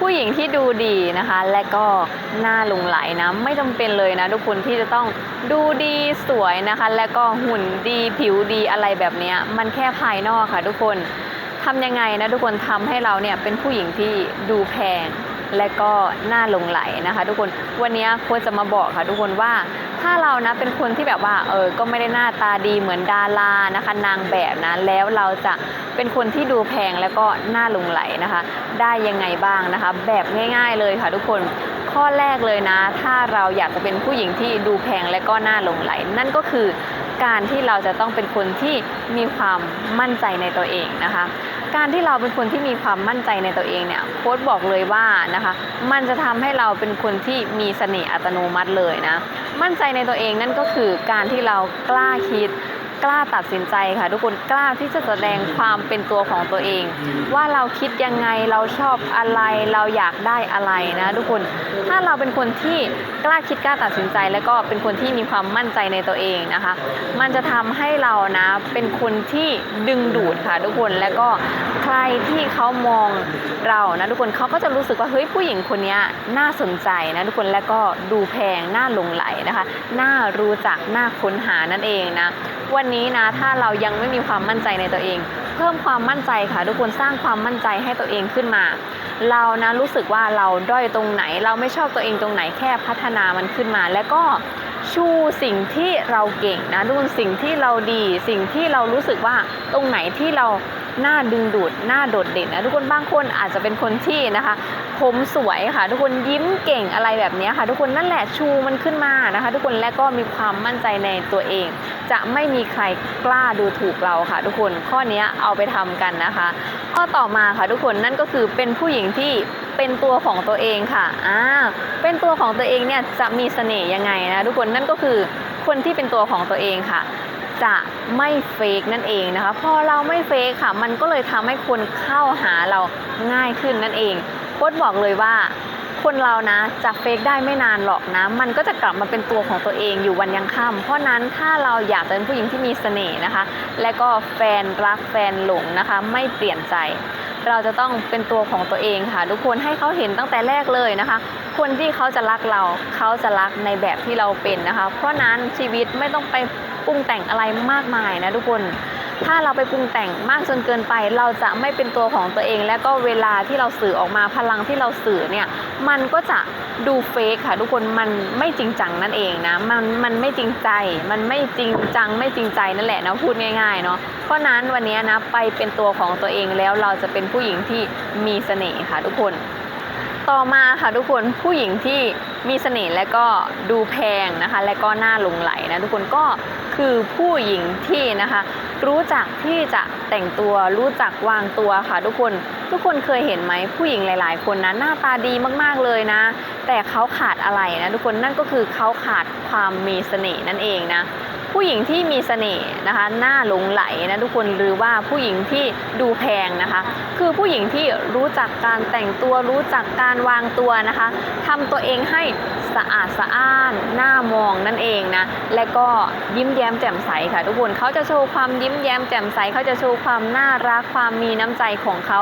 ผู้หญิงที่ดูดีนะคะ และก็หน้าลงไหลนะไม่จำเป็นเลยนะทุกคนที่จะต้องดูดีสวยนะคะ และก็หุ่นดีผิวดีอะไรแบบเนี้ยมันแค่ภายนอกค่ะ ทุกคนทำยังไงนะทุกคนทำให้เราเนี่ยเป็นผู้หญิงที่ดูแพงและก็น่าหลงไหลนะคะ ทุกคนวันนี้โค้ชจะมาบอกค่ะ ทุกคนว่า ถ้าเรานะเป็นคนที่แบบว่าเออก็ไม่ได้หน้าตาดีเหมือนดารานะคะ นางแบบนะแล้วเราจะเป็นคนที่ดูแพงแล้วก็น่าหลงไหลนะคะ ได้ยังไงบ้างนะคะ แบบง่ายๆเลยค่ะทุกคนข้อแรกเลยนะ ถ้าเราอยากจะเป็นผู้หญิงที่ดูแพงและก็น่าหลงไหล นั่นก็คือการที่เราจะต้องเป็นคนที่มีความมั่นใจในตัวเองนะคะ การที่เราเป็นคนที่มีความมั่นใจในตัวเองเนี่ยโค้ชบอกเลยว่านะคะ มันจะทำให้เราเป็นคนที่มีเสน่ห์อัตโนมัติเลยนะ มั่นใจในตัวเองนั่นก็คือการที่เรากล้าคิด กล้าตัดสินใจค่ะ ทุกคนกล้าที่จะแสดงความเป็นตัวของตัวเอง ว่าเราคิดยังไงเราชอบอะไรเราอยากได้อะไรนะ ทุกคนถ้าเราเป็นคนที่กล้าคิดกล้าตัดสินใจ แล้วก็เป็นคนที่มีความมั่นใจในตัวเองนะคะ มันจะทำให้เรานะเป็นคนที่ดึงดูดค่ะ ทุกคนแล้วก็ใครที่เขามองเรานะทุกคนเขาก็จะรู้สึกว่าเฮ้ยผู้หญิงคนนี้น่าสนใจนะทุกคนแล้วก็ดูแพงน่าหลงไหลนะคะ น่ารู้จักน่าค้นหานั่นเองนะวันนี้นะ ถ้าเรายังไม่มีความมั่นใจในตัวเอง เพิ่มความมั่นใจค่ะ ทุกคนสร้างความมั่นใจให้ตัวเองขึ้นมา เรานะรู้สึกว่าเราด้อยตรงไหน เราไม่ชอบตัวเองตรงไหนแค่พัฒนามันขึ้นมา แล้วก็ชูสิ่งที่เราเก่งนะทุกคนสิ่งที่เราดี สิ่งที่เรารู้สึกว่าตรงไหนที่เราน่าดึงดูดน่าโดดเด่นนะทุกคนบางคนอาจจะเป็นคนที่นะคะ ผมสวยค่ะ ทุกคนยิ้มเก่งอะไรแบบนี้ค่ะ ทุกคนนั่นแหละชูมันขึ้นมานะคะ ทุกคนและก็มีความมั่นใจในตัวเอง จะไม่มีใครกล้าดูถูกเราค่ะ ทุกคนข้อนี้เอาไปทำกันนะคะข้อต่อมาค่ะ ทุกคนนั่นก็คือเป็นผู้หญิงที่เป็นตัวของตัวเองค่ะอ่าเป็นตัวของตัวเองเนี่ยจะมีเสน่ห์ยังไงนะทุกคนนั่นก็คือคนที่เป็นตัวของตัวเองค่ะจะไม่เฟกนั่นเองนะคะ พอเราไม่เฟกค่ะ มันก็เลยทำให้คนเข้าหาเราง่ายขึ้นนั่นเอง โค้ชบอกเลยว่า คนเรานะจะเฟกได้ไม่นานหรอกนะ มันก็จะกลับมาเป็นตัวของตัวเองอยู่วันยังค่ำเพราะนั้นถ้าเราอยากจะเป็นผู้หญิงที่มีเสน่ห์นะคะ และก็แฟนรักแฟนหลงนะคะ ไม่เปลี่ยนใจ เราจะต้องเป็นตัวของตัวเองค่ะ ทุกคนให้เขาเห็นตั้งแต่แรกเลยนะคะ คนที่เขาจะรักเราเขาจะรักในแบบที่เราเป็นนะคะ เพราะนั้นชีวิตไม่ต้องไปปรุงแต่งอะไรมากมายนะทุกคน ถ้าเราไปปรุงแต่งมากจนเกินไป เราจะไม่เป็นตัวของตัวเอง และก็เวลาที่เราสื่อออกมาพลังที่เราสื่อเนี่ยมันก็จะดูเฟกค่ะทุกคนมันไม่จริงจังนั่นเองนะมันมันไม่จริงใจ มันไม่จริงจังไม่จริงใจนั่นแหละนะพูดง่ายๆเนาะเพราะนั้นวันนี้นะไปเป็นตัวของตัวเองแล้วเราจะเป็นผู้หญิงที่มีเสน่ห์ค่ะทุกคน ต่อมาค่ะทุกคนผู้หญิงที่มีเสน่ห์และก็ดูแพงนะคะ และก็น่าหลงไหลนะทุกคนก็คือผู้หญิงที่นะคะ รู้จักที่จะแต่งตัวรู้จักวางตัวค่ะ ทุกคนทุกคนเคยเห็นไหมผู้หญิงหลาย ๆ คนนะหน้าตาดีมากๆเลยนะ แต่เขาขาดอะไรนะทุกคนนั่นก็คือเขาขาดความมีเสน่ห์นั่นเองนะ ผู้หญิงที่มีเสน่ห์นะคะหน้าหลงไหลนะทุกคนหรือว่าผู้หญิงที่ดูแพงนะคะ คือผู้หญิงที่รู้จักการแต่งตัวรู้จักการวางตัวนะคะทำตัวเองให้สะอาดสะอ้านหน้ามองนั่นเองนะและก็ยิ้มแย้มแจ่มใสค่ะ ทุกคนเขาจะโชว์ความยิ้มแย้มแจ่มใสเขาจะโชว์ความน่ารักความมีน้ำใจของเขา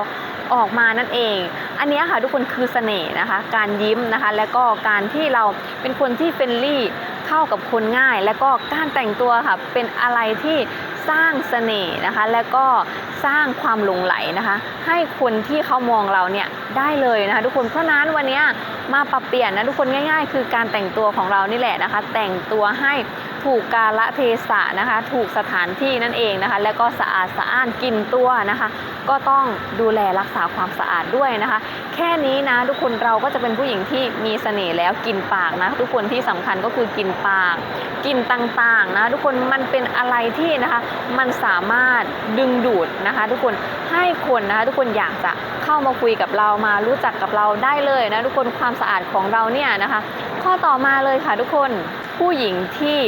ออกมานั่นเอง อันนี้ค่ะทุกคนคือเสน่ห์นะคะ การยิ้มนะคะ และก็การที่เราเป็นคนที่เฟรนลี่ เข้ากับคนง่าย และก็การแต่งตัวค่ะเป็นอะไรที่สร้างเสน่ห์นะคะ และก็สร้างความหลงไหลนะคะ ให้คนที่เขามองเราเนี่ยได้เลยนะคะ ทุกคนเพราะนั้นวันนี้มาปรับเปลี่ยนนะทุกคนง่าย ๆ คือการแต่งตัวของเรานี่แหละนะคะ แต่งตัวให้ ถูกกาละเทศะนะคะ ถูกสถานที่นั่นเองนะคะ แล้วก็สะอาดสะอ้านกินตัวนะคะ ก็ต้องดูแลรักษาความสะอาดด้วยนะคะ แค่นี้นะทุกคนเราก็จะเป็นผู้หญิงที่มีเสน่ห์แล้วกินปากนะ ทุกคนที่สำคัญก็คือกินปาก กินต่างๆนะ ทุกคนมันเป็นอะไรที่นะคะมันสามารถดึงดูดนะคะ ทุกคนให้คนนะคะ ทุกคนอยากจะเข้ามาคุยกับเรามารู้จักกับเราได้เลยนะทุกคนความสะอาดของเราเนี่ยนะคะ ข้อต่อมาเลยค่ะทุกคนผู้หญิงที่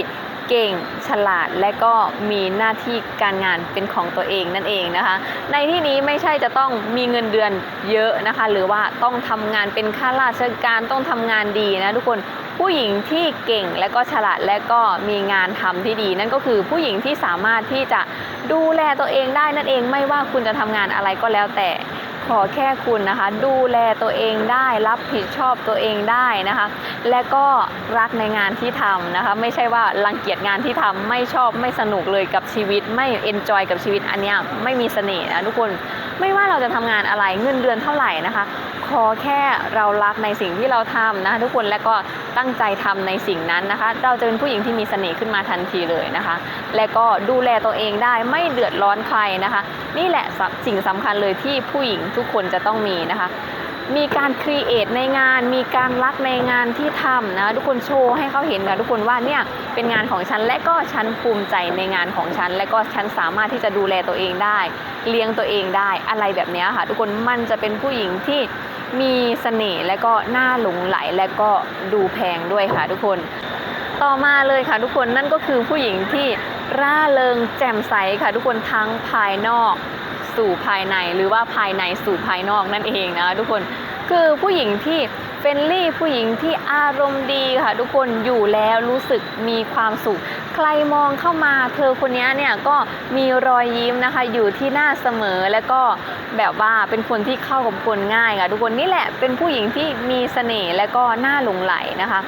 เก่งฉลาดและก็มีหน้าที่การงานเป็นของตัวเองนั่นเองนะคะ ในที่นี้ไม่ใช่จะต้องมีเงินเดือนเยอะนะคะ หรือว่าต้องทำงานเป็นข้าราชการต้องทำงานดีนะทุกคนผู้หญิงที่เก่งและก็ฉลาดและก็มีงานทำที่ดี นั่นก็คือผู้หญิงที่สามารถที่จะดูแลตัวเองได้นั่นเองไม่ว่าคุณจะทำงานอะไรก็แล้วแต่ ขอแค่คุณนะคะ ดูแลตัวเองได้รับผิดชอบตัวเองได้นะคะ และก็รักในงานที่ทำนะคะ ไม่ใช่ว่ารังเกียจงานที่ทำไม่ชอบไม่สนุกเลยกับชีวิต ไม่เอนจอยกับชีวิตอันนี้ไม่มีเสน่ห์นะทุกคนไม่ว่าเราจะทำงานอะไรเงินเดือนเท่าไหร่นะคะ ขอแค่เรารักในสิ่งที่เราทำนะคะทุกคนและก็ตั้งใจทำในสิ่งนั้นนะคะ เราจะเป็นผู้หญิงที่มีเสน่ห์ขึ้นมาทันทีเลยนะคะ และก็ดูแลตัวเองได้ไม่เดือดร้อนใครนะคะ นี่แหละสิ่งสำคัญเลยที่ผู้หญิงทุกคนจะต้องมีนะคะมีการครีเอทในงาน มีการรักในงานที่ทำนะทุกคนโชว์ให้เขาเห็นค่ะทุกคนว่าเนี่ยเป็นงานของฉันและก็ฉันภูมิใจในงานของฉัน และก็ฉันสามารถที่จะดูแลตัวเองได้ เลี้ยงตัวเองได้อะไรแบบนี้ค่ะ ทุกคนมันจะเป็นผู้หญิงที่ มีเสน่ห์และก็น่าหลงไหลและก็ดูแพงด้วยค่ะทุกคน ต่อมาเลยค่ะทุกคนนั่นก็คือผู้หญิงที่ร่าเริงแจ่มใสค่ะทุกคนทั้งภายนอกสู่ภายในหรือว่าภายในสู่ภายนอกนั่นเองนะทุกคนคือผู้หญิงที่ เฟนลี่ผู้หญิงที่อารมณ์ดีค่ะทุกคนอยู่แล้วรู้สึกมีความสุข ใครมองเข้ามาเธอคนนี้เนี่ยก็มีรอยยิ้มนะคะอยู่ที่หน้าเสมอแล้วก็แบบว่าเป็นคนที่เข้ากับคนง่ายค่ะทุกคนนี่แหละเป็นผู้หญิงที่มีเสน่ห์และก็น่าหลงไหลนะคะ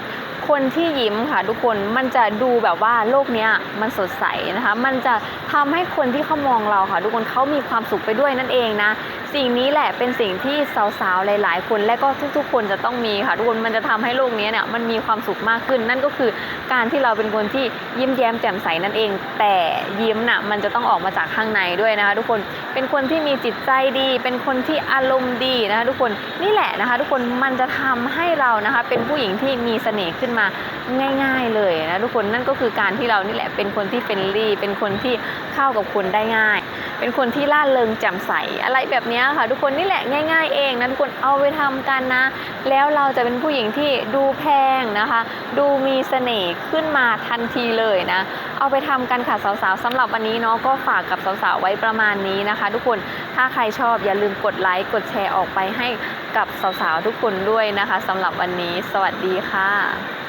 คนที่ยิ้มค่ะทุกคนมันจะดูแบบว่าโลกเนี้ยมันสดใสนะคะ มันจะทำให้คนที่เขามองเราค่ะ ทุกคนเขามีความสุขไปด้วยนั่นเองนะ สิ่งนี้แหละเป็นสิ่งที่สาวๆ หลาย ๆ คนและก็ทุกๆ คนจะต้องมีค่ะทุกคนมันจะทำให้โลกนี้เนี่ยมันมีความสุขมากขึ้น นั่นก็คือการที่เราเป็นคนที่ยิ้มแย้มแจ่มใสนั่นเอง แต่ยิ้มน่ะมันจะต้องออกมาจากข้างในด้วยนะคะ ทุกคนเป็นคนที่มีจิตใจดี เป็นคนที่อารมณ์ดีนะคะทุกคนนี่แหละนะคะ ทุกคนมันจะทำให้เรานะคะเป็นผู้หญิงที่มีเสน่ห์ขึ้นมาง่าย ๆ เลยนะทุกคนนั่นก็คือการที่เรานี่แหละเป็นคนที่เฟรนลี่เป็นคนที่เข้ากับคนได้ง่าย เป็นคนที่ล่าเริงแจ่มใสอะไรแบบนี้ค่ะ ทุกคนนี่แหละง่าย ๆ เองนะทุกคนเอาไปทำกันนะ แล้วเราจะเป็นผู้หญิงที่ดูแพงนะคะ ดูมีเสน่ห์ขึ้นมาทันทีเลยนะ เอาไปทำกันค่ะสาวๆสำหรับวันนี้เนาะก็ฝากกับสาวๆไว้ประมาณนี้นะคะ ทุกคนถ้าใครชอบอย่าลืมกดไลค์กดแชร์ออกไปให้กับสาวๆทุกคนด้วยนะคะสำหรับวันนี้ สวัสดีค่ะ